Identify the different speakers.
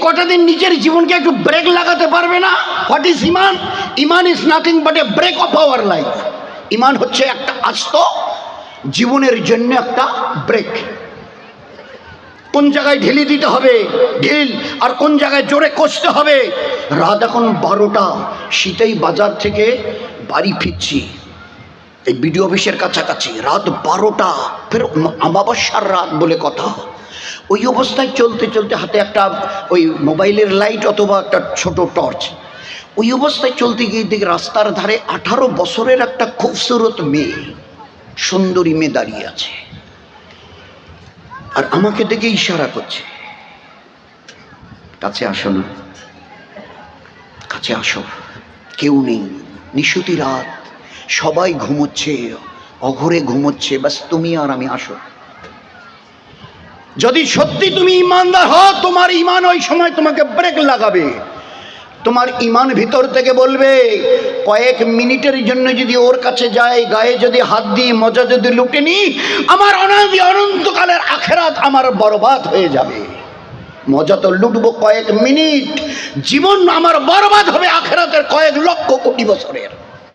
Speaker 1: কটা দিন নিজের জীবনকে একটু ব্রেক লাগাতে পারবে না? What is iman iman is nothing but a brake of our life ইমান হচ্ছে একটা আস্ত জীবনের জন্য একটা ব্রেক কোন জায়গায় ঢিলি দিতে হবে? ঢিল। আর কোন জায়গায় জোরে কষতে হবে? রাত এখন বারোটা। শীতেই বাজার থেকে বাড়ি ফিরছি। এই বিডিও অফিসের কাছাকাছি। রাত বারোটা। ফের আমাবস্যার রাত বলে কথা। ওই অবস্থায় চলতে চলতে হাতে একটা ওই মোবাইলের লাইট অথবা একটা ছোট টর্চ। ওই অবস্থায় চলতে গিয়ে দেখি রাস্তার ধারে আঠারো বছরের একটা খুবসুরত মেয়ে, সুন্দরী মেয়ে দাঁড়িয়ে আছে। আর আমাকে দেখে ইশারা করছে, কাছে আসো না কাছে আসো, কেউ নেই, নিশুতি রাত, সবাই ঘুমোচ্ছে, অঘরে ঘুমোচ্ছে বাস তুমি আর আমি আসো। যদি সত্যি তুমি ইমানদার হও, তোমার ইমান ওই সময় তোমাকে ব্রেক লাগাবে। তোমার ইমান ভিতর থেকে বলবে, কয়েক মিনিটের জন্য যদি ওর কাছে যাই, গায়ে যদি হাত দিয়ে মজা যদি লুটে নি আমার অনাদি অনন্তকালের আখেরাত আমার বরবাদ হয়ে যাবে। মজা তো লুটবো কয়েক মিনিট, জীবন আমার বরবাদ হবে আখেরাতের কয়েক লক্ষ কোটি বছরের।